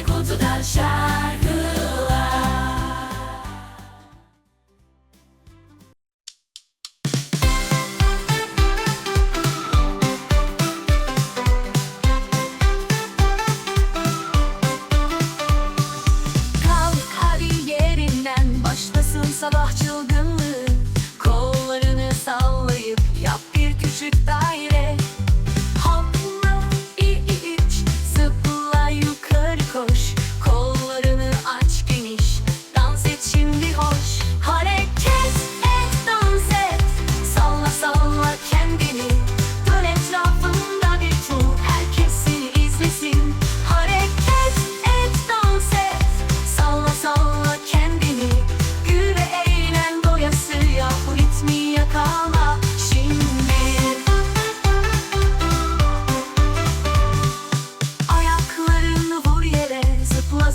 Sesli Kutu'dan yerinden başlasın sabah çılgınlığı. Kollarını sallayıp yap bir küçük daire.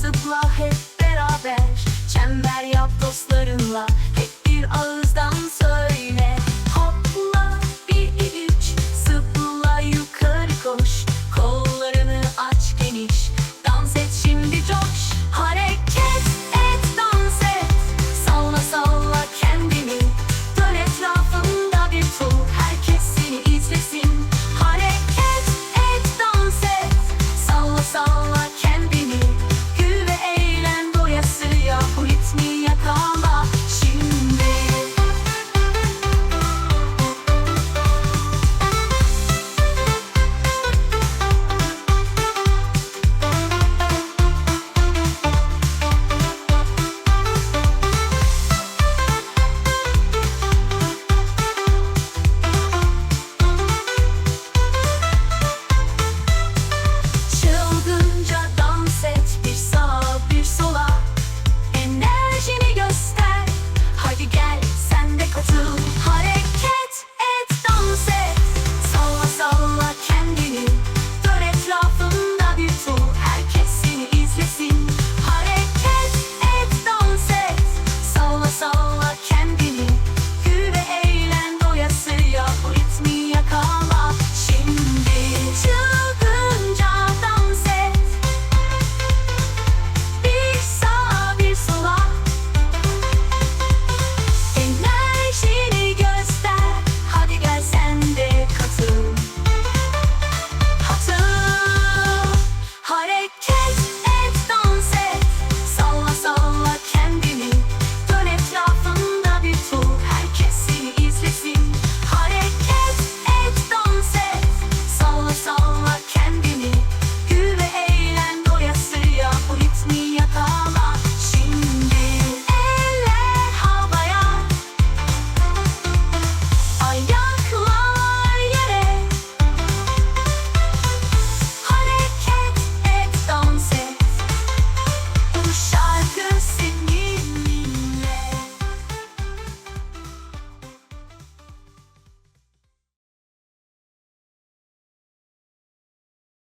zıpla hep beraber. Çember yap dostlarınla. Hep bir ağızdan söyle. Hopla bir üç. Zıpla yukarı koş.